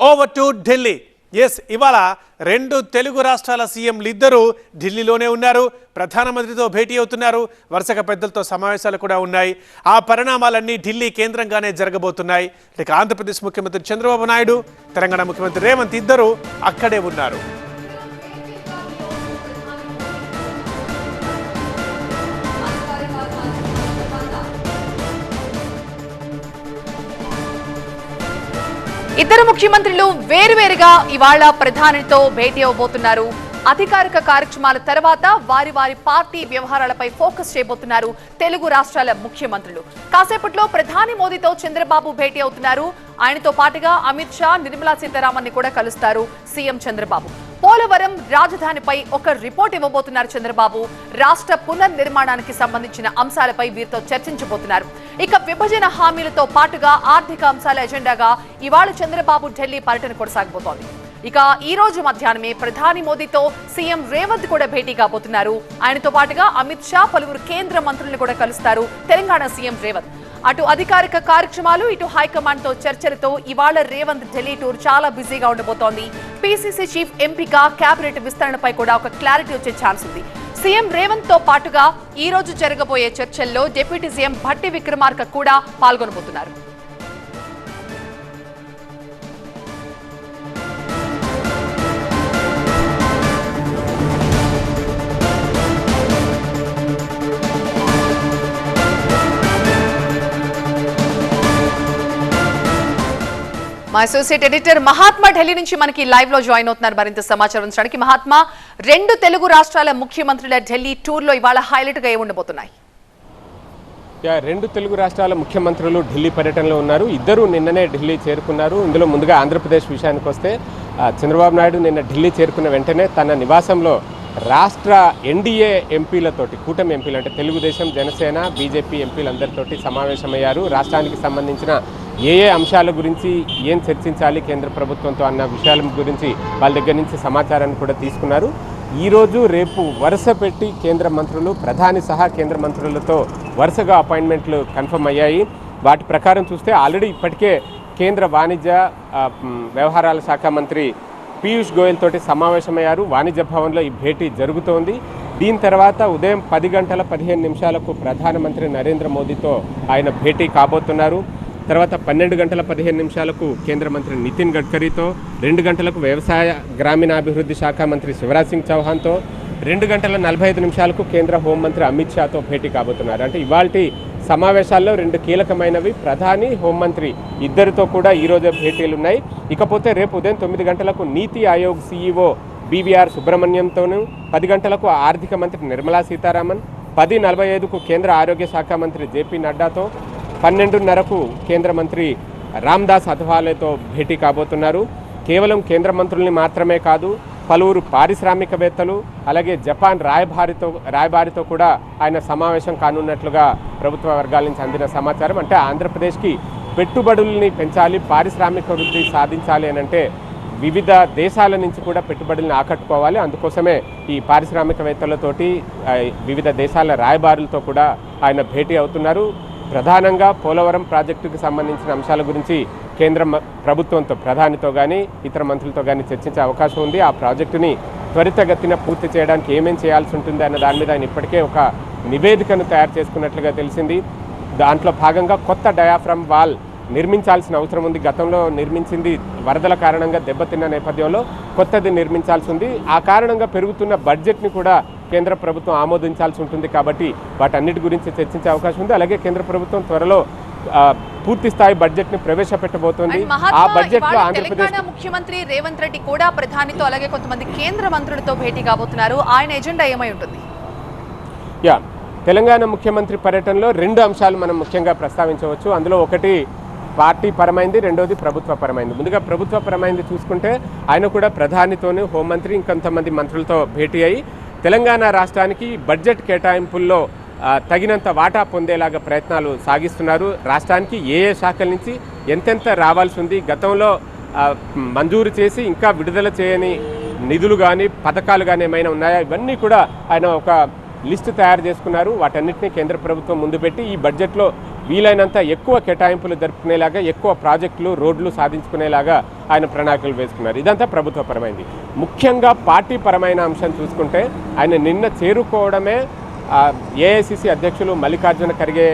Over to Delhi yes ఇవాళ రెండు తెలుగు రాష్ట్రాల సీఎంలు ఇద్దరూ ఢిల్లీలోనే ఉన్నారు. ప్రధానమంత్రితో భేటీ అవుతున్నారు. వరుసగా పెద్దలతో సమావేశాలు కూడా ఉన్నాయి. ఆ పరిణామాలన్నీ ఢిల్లీ కేంద్రంగానే జరగబోతున్నాయి. ఇక ఆంధ్రప్రదేశ్ ముఖ్యమంత్రి చంద్రబాబు నాయుడు తెలంగాణ ముఖ్యమంత్రి రేవంత్ ఇద్దరు అక్కడే ఉన్నారు. ఇద్దరు ముఖ్యమంత్రులు వేరువేరుగా ఇవాళ ప్రధానితో భేటీ అవబోతున్నారు అధికారిక కార్యక్రమాల తర్వాత వారి వారి పార్టీ వ్యవహారాలపై ఫోకస్ చేయబోతున్నారు తెలుగు రాష్ట్రాల ముఖ్యమంత్రులు. కాసేపట్లో ప్రధాని మోదీతో చంద్రబాబు భేటీ అవుతున్నారు. ఆయనతో పాటుగా అమిత్ షా నిర్మలా సీతారామన్ని కూడా కలుస్తారు సీఎం చంద్రబాబు. పోలవరం రాజధానిపై ఒక రిపోర్ట్ ఇవ్వబోతున్నారు చంద్రబాబు. రాష్ట్ర పునర్నిర్మాణానికి సంబంధించిన అంశాలపై వీరితో చర్చించబోతున్నారు. ఇక విభజన హామీలతో పాటుగా ఆర్థిక అంశాల ఎజెండాగా ఇవాళ చంద్రబాబు ఢిల్లీ పర్యటన కొనసాగబోతోంది. ఇక ఈ రోజు మధ్యాహ్నమే ప్రధాని మోదీతో సీఎం రేవంత్ కూడా భేటీ కాబోతున్నారు. ఆయనతో పాటుగా అమిత్ షా పలువురు కేంద్ర మంత్రులను కూడా కలుస్తారు తెలంగాణ సీఎం రేవంత్. అటు అధికారిక కార్యక్రమాలు ఇటు హైకమాండ్తో చర్చలతో ఇవాళ రేవంత్ ఢిల్లీ టూర్ చాలా బిజీగా ఉండబోతోంది. పీసీసీ చీఫ్ ఎంపిక కేబినెట్ విస్తరణపై కూడా ఒక క్లారిటీ వచ్చే ఛాన్స్ ఉంది. సీఎం రేవంత్తో పాటుగా ఈ రోజు జరగబోయే చర్చల్లో డిప్యూటీ సీఎం భట్టి విక్రమార్క కూడా పాల్గొనబోతున్నారు. మా అసోసియేట్ ఎడిటర్ మహాత్మా ఢిల్లీ నుంచి మనకి లైవ్లో జాయిన్ అవుతున్నారు మరింత సమాచారం ఉంచడానికి మహాత్మా రెండు తెలుగు రాష్ట్రాల ముఖ్యమంత్రుల ఢిల్లీ టూర్లో ఇవాళ హైలైట్గా ఉండబోతున్నాయి యా, రెండు తెలుగు రాష్ట్రాల ముఖ్యమంత్రులు ఢిల్లీ పర్యటనలో ఉన్నారు. ఇద్దరు నిన్ననే ఢిల్లీ చేరుకున్నారు. ఇందులో ముందుగా ఆంధ్రప్రదేశ్ విషయానికి వస్తే చంద్రబాబు నాయుడు నిన్న ఢిల్లీ చేరుకున్న వెంటనే తన నివాసంలో రాష్ట్ర ఎన్డీఏ ఎంపీలతోటి కూటమి ఎంపీలు అంటే తెలుగుదేశం జనసేన బీజేపీ ఎంపీలందరితోటి సమావేశమయ్యారు. రాష్ట్రానికి సంబంధించిన ఏ ఏ అంశాల గురించి ఏం చర్చించాలి కేంద్ర ప్రభుత్వంతో అన్న విషయాల గురించి వాళ్ళ దగ్గర నుంచి సమాచారాన్ని కూడా తీసుకున్నారు. ఈరోజు రేపు వరుస పెట్టి కేంద్ర మంత్రులు ప్రధాని సహా కేంద్ర మంత్రులతో వరుసగా అపాయింట్మెంట్లు కన్ఫర్మ్ అయ్యాయి. వాటి ప్రకారం చూస్తే ఆల్రెడీ ఇప్పటికే కేంద్ర వాణిజ్య వ్యవహారాల శాఖ మంత్రి పీయూష్ గోయల్ తోటి సమావేశమయ్యారు. వాణిజ్య భవన్లో ఈ భేటీ జరుగుతోంది. దీని తర్వాత ఉదయం పది గంటల పదిహేను నిమిషాలకు ప్రధానమంత్రి నరేంద్ర మోదీతో ఆయన భేటీ కాబోతున్నారు. తర్వాత పన్నెండు గంటల పదిహేను నిమిషాలకు కేంద్ర మంత్రి నితిన్ గడ్కరీతో రెండు గంటలకు వ్యవసాయ గ్రామీణాభివృద్ధి శాఖ మంత్రి శివరాజ్ సింగ్ చౌహాన్తో రెండు గంటల నలభై ఐదు నిమిషాలకు కేంద్ర హోంమంత్రి అమిత్ షాతో భేటీ కాబోతున్నారు. అంటే ఇవాల్టి సమావేశాల్లో రెండు కీలకమైనవి. ప్రధాని హోంమంత్రి ఇద్దరితో కూడా ఈరోజే భేటీలు ఉన్నాయి ఇకపోతే రేపు ఉదయం తొమ్మిది గంటలకు నీతి ఆయోగ్ సీఈఓ బీవీఆర్ సుబ్రహ్మణ్యంతోనూ పది గంటలకు ఆర్థిక మంత్రి నిర్మలా సీతారామన్ పది నలభై ఐదుకు కేంద్ర ఆరోగ్య శాఖ మంత్రి జేపీ నడ్డాతో పన్నెండున్నరకు కేంద్ర మంత్రి రామ్దాస్ అథవాలేతో భేటీ కాబోతున్నారు. కేవలం కేంద్ర మంత్రుల్ని మాత్రమే కాదు పలువురు పారిశ్రామికవేత్తలు అలాగే జపాన్ రాయబారితో రాయబారితో కూడా ఆయన సమావేశం కానున్నట్లుగా ప్రభుత్వ వర్గాల నుంచి అందిన సమాచారం. అంటే ఆంధ్రప్రదేశ్కి పెట్టుబడుల్ని పెంచాలి పారిశ్రామిక వృద్ధి సాధించాలి అని అంటే వివిధ దేశాల నుంచి కూడా పెట్టుబడుల్ని ఆకట్టుకోవాలి. అందుకోసమే ఈ పారిశ్రామికవేత్తలతోటి వివిధ దేశాల రాయబారులతో కూడా ఆయన భేటీ అవుతున్నారు. ప్రధానంగా పోలవరం ప్రాజెక్టుకు సంబంధించిన అంశాల గురించి కేంద్ర ప్రభుత్వంతో ప్రధానితో కానీ ఇతర మంత్రులతో కానీ చర్చించే అవకాశం ఉంది. ఆ ప్రాజెక్టుని త్వరితగతిన పూర్తి చేయడానికి ఏమేం చేయాల్సి ఉంటుంది అన్న దాని మీద ఆయన ఇప్పటికే ఒక నివేదికను తయారు చేసుకున్నట్లుగా తెలిసింది. దాంట్లో భాగంగా కొత్త డయాఫ్రమ్ వాల్ నిర్మించాల్సిన అవసరం ఉంది. గతంలో నిర్మించింది వరదల కారణంగా దెబ్బతిన్న నేపథ్యంలో కొత్తది నిర్మించాల్సి ఉంది. ఆ కారణంగా పెరుగుతున్న బడ్జెట్ని కూడా కేంద్ర ప్రభుత్వం ఆమోదించాల్సి ఉంటుంది కాబట్టి వాటన్నిటి గురించి చర్చించే అవకాశం ఉంది. అలాగే కేంద్ర ప్రభుత్వం త్వరలో పూర్తి స్థాయి బడ్జెట్ని ప్రవేశపెట్టబోతోంది ఆ బడ్జెట్లో ఆంధ్రప్రదేశ్ ముఖ్యమంత్రి రేవంత్ రెడ్డి కూడా ప్రధానితో అలాగే కొంతమంది కేంద్ర మంత్రులతో భేటీ కాబోతున్నారు. ఆయన ఎజెండా ఏమై ఉంటుంది? యా తెలంగాణ ముఖ్యమంత్రి పర్యటనలో రెండు అంశాలు మనం ముఖ్యంగా ప్రస్తావించవచ్చు. అందులో ఒకటి పార్టీ పరమైంది రెండోది ప్రభుత్వ పరమైంది. ముందుగా ప్రభుత్వ పరమైంది చూసుకుంటే ఆయన కూడా ప్రధానితోని హోంమంత్రి ఇంకొంతమంది మంత్రులతో భేటీ అయి తెలంగాణ రాష్ట్రానికి బడ్జెట్ కేటాయింపుల్లో తగినంత వాటా పొందేలాగా ప్రయత్నాలు సాగిస్తున్నారు. రాష్ట్రానికి ఏ ఏ శాఖల నుంచి ఎంతెంత రావాల్సి ఉంది గతంలో మంజూరు చేసి ఇంకా విడుదల చేయని నిధులు కానీ పథకాలు కానీ ఏమైనా ఉన్నాయా? ఇవన్నీ కూడా ఆయన ఒక లిస్టు తయారు చేసుకున్నారు. వాటన్నిటిని కేంద్ర ప్రభుత్వం ముందు పెట్టి ఈ బడ్జెట్లో వీలైనంత ఎక్కువ కేటాయింపులు జరుపుకునేలాగా ఎక్కువ ప్రాజెక్టులు రోడ్లు సాధించుకునేలాగా ఆయన ప్రణాళికలు వేసుకున్నారు. ఇదంతా ప్రభుత్వపరమైంది. ముఖ్యంగా పార్టీ పరమైన అంశం చూసుకుంటే ఆయన నిన్న చేరుకోవడమే ఏఐసిసి అధ్యక్షులు మల్లికార్జున ఖర్గే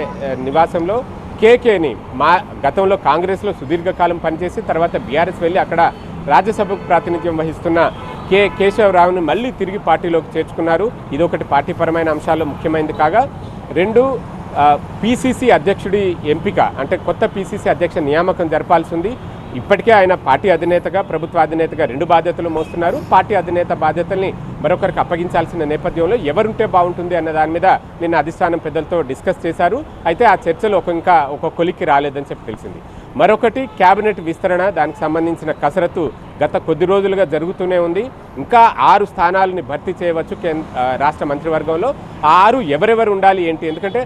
నివాసంలో కేకేని మా గతంలో కాంగ్రెస్లో సుదీర్ఘకాలం పనిచేసి తర్వాత బీఆర్ఎస్ వెళ్ళి అక్కడ రాజ్యసభకు ప్రాతినిధ్యం వహిస్తున్న కే కేశవరావుని మళ్ళీ తిరిగి పార్టీలోకి చేర్చుకున్నారు. ఇదొకటి పార్టీపరమైన అంశాల్లో ముఖ్యమైనది కాగా రెండు పిసిసి అధ్యక్షుడి ఎంపిక అంటే కొత్త పిసిసి అధ్యక్ష నియామకం జరపాల్సి ఉంది ఇప్పటికే ఆయన పార్టీ అధినేతగా ప్రభుత్వ అధినేతగా రెండు బాధ్యతలు మోస్తున్నారు. పార్టీ అధినేత బాధ్యతల్ని మరొకరికి అప్పగించాల్సిన నేపథ్యంలో ఎవరుంటే బాగుంటుంది అన్న దాని మీద నిన్న అధిష్టానం పెద్దలతో డిస్కస్ చేశారు. అయితే ఆ చర్చలు ఒక ఇంకా ఒక కొలిక్కి రాలేదని చెప్పి తెలిసింది. మరొకటి క్యాబినెట్ విస్తరణ దానికి సంబంధించిన కసరత్తు గత కొద్ది రోజులుగా జరుగుతూనే ఉంది. ఇంకా ఆరు స్థానాలని భర్తీ చేయవచ్చు కేంద్ర రాష్ట్ర మంత్రివర్గంలో. ఆరు ఎవరెవరు ఉండాలి ఏంటి? ఎందుకంటే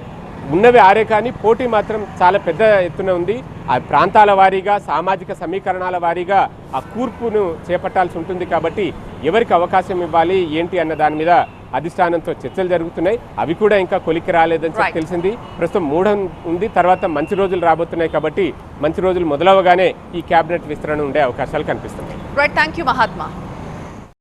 ఉన్నవి ఆరే కానీ పోటీ మాత్రం చాలా పెద్ద ఎత్తున ఉంది. ఆ ప్రాంతాల వారీగా సామాజిక సమీకరణాల వారీగా ఆ కూర్పును చేపట్టాల్సి ఉంటుంది కాబట్టి ఎవరికి అవకాశం ఇవ్వాలి ఏంటి అన్న దాని మీద అధిష్టానంతో చర్చలు జరుగుతున్నాయి. అవి కూడా ఇంకా కొలికి రాలేదని చెప్పి. తెలిసింది. ప్రస్తుతం మూఢం ఉంది. తర్వాత మంచి రోజులు రాబోతున్నాయి కాబట్టి మంచి రోజులు మొదలవగానే ఈ కేబినెట్ విస్తరణ ఉండే అవకాశాలు కనిపిస్తున్నాయి. Right thank you Mahatma